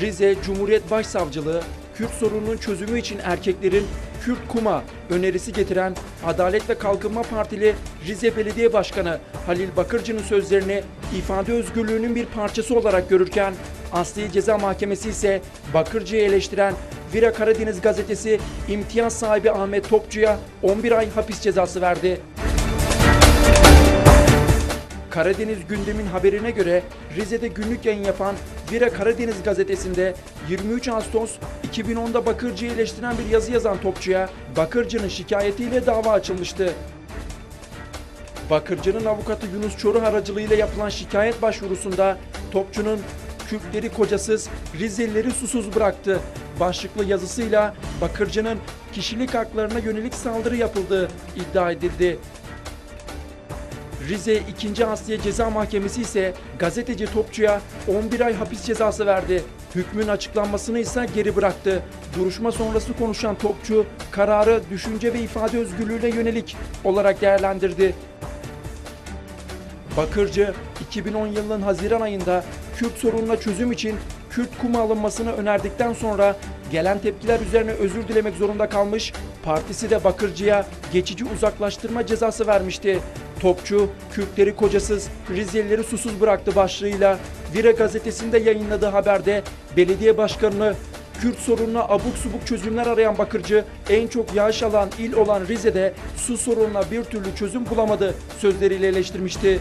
Rize Cumhuriyet Başsavcılığı Kürt sorununun çözümü için erkeklerin Kürt Kuma önerisi getiren Adalet ve Kalkınma Partili Rize Belediye Başkanı Halil Bakırcı'nın sözlerini ifade özgürlüğünün bir parçası olarak görürken Asli Ceza Mahkemesi ise Bakırcı'yı eleştiren Vira Karadeniz gazetesi imtiyaz sahibi Ahmet Topçu'ya 11 ay hapis cezası verdi. Karadeniz gündemin haberine göre Rize'de günlük yayın yapan Vira Karadeniz gazetesinde 23 Ağustos 2010'da Bakırcı'yı eleştiren bir yazı yazan Topçu'ya Bakırcı'nın şikayetiyle dava açılmıştı. Bakırcı'nın avukatı Yunus Çoruh aracılığıyla yapılan şikayet başvurusunda Topçu'nun Kürtleri kocasız, Rizelileri susuz bıraktı. Başlıklı yazısıyla Bakırcı'nın kişilik haklarına yönelik saldırı yapıldığı iddia edildi. Rize 2. Asliye Ceza Mahkemesi ise gazeteci Topçu'ya 11 ay hapis cezası verdi. Hükmün açıklanmasını ise geri bıraktı. Duruşma sonrası konuşan Topçu, kararı düşünce ve ifade özgürlüğüne yönelik olarak değerlendirdi. Bakırcı, 2010 yılının Haziran ayında Kürt sorununa çözüm için Kürt kumu alınmasını önerdikten sonra gelen tepkiler üzerine özür dilemek zorunda kalmış, partisi de Bakırcı'ya geçici uzaklaştırma cezası vermişti. Topçu, Kürtleri kocasız, Rizelileri susuz bıraktı başlığıyla Vira gazetesinde yayınladığı haberde belediye başkanını Kürt sorununa abuk subuk çözümler arayan Bakırcı en çok yağış alan il olan Rize'de su sorununa bir türlü çözüm bulamadı sözleriyle eleştirmişti.